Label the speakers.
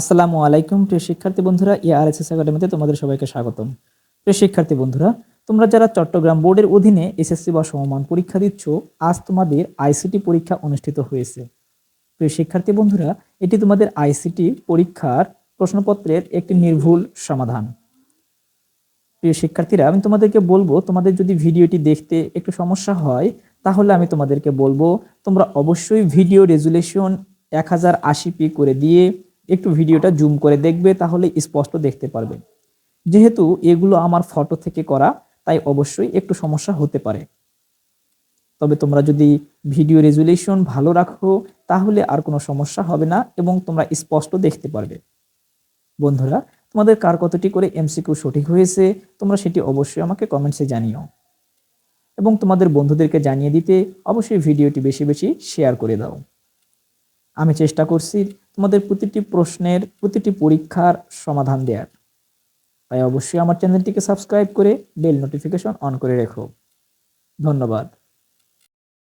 Speaker 1: আসসালামু আলাইকুম, প্রিয় শিক্ষার্থী বন্ধুরা। এআরএসএস একাডেমিতে তোমাদের সবাইকে স্বাগতম। প্রিয় শিক্ষার্থী বন্ধুরা, তোমরা যারা চট্টগ্রাম বোর্ডের অধীনে এসএসসি বা সমমান পরীক্ষা দিচ্ছ, আজ তোমাদের আইসিটি পরীক্ষা অনুষ্ঠিত হয়েছে। প্রিয় শিক্ষার্থী বন্ধুরা, এটি তোমাদের আইসিটি পরীক্ষার প্রশ্নপত্রের একটি নির্ভুল সমাধান। প্রিয় শিক্ষার্থীরা, আমি তোমাদেরকে বলব, তোমাদের যদি ভিডিওটি দেখতে একটু সমস্যা হয়, তাহলে আমি তোমাদেরকে বলব, তোমরা অবশ্যই ভিডিও রেজুলেশন এক হাজার আশি পি করে দিয়ে একটু ভিডিওটা জুম করে দেখবে, তাহলে স্পষ্ট দেখতে পারবে। যেহেতু এগুলো আমার ফটো থেকে করা, তাই অবশ্যই একটু সমস্যা হতে পারে। তবে তোমরা যদি ভিডিও রেজুলেশন ভালো রাখো, তাহলে আর কোনো সমস্যা হবে না এবং তোমরা স্পষ্ট দেখতে পারবে। বন্ধুরা, তোমাদের কার কতটি করে এমসিকিউ সঠিক হয়েছে, তোমরা সেটি অবশ্যই আমাকে কমেন্টসে জানিও। এবং তোমাদের বন্ধুদেরকে জানিয়ে দিতে অবশ্যই ভিডিওটি বেশি বেশি শেয়ার করে দাও। আমি চেষ্টা করছি তোমাদের প্রতিটি প্রশ্নের, প্রতিটি পরীক্ষার সমাধান দেওয়ার তাই অবশ্যই আমার চ্যানেলটিকে সাবস্ক্রাইব করে বেল নোটিফিকেশন অন করে রেখো। ধন্যবাদ।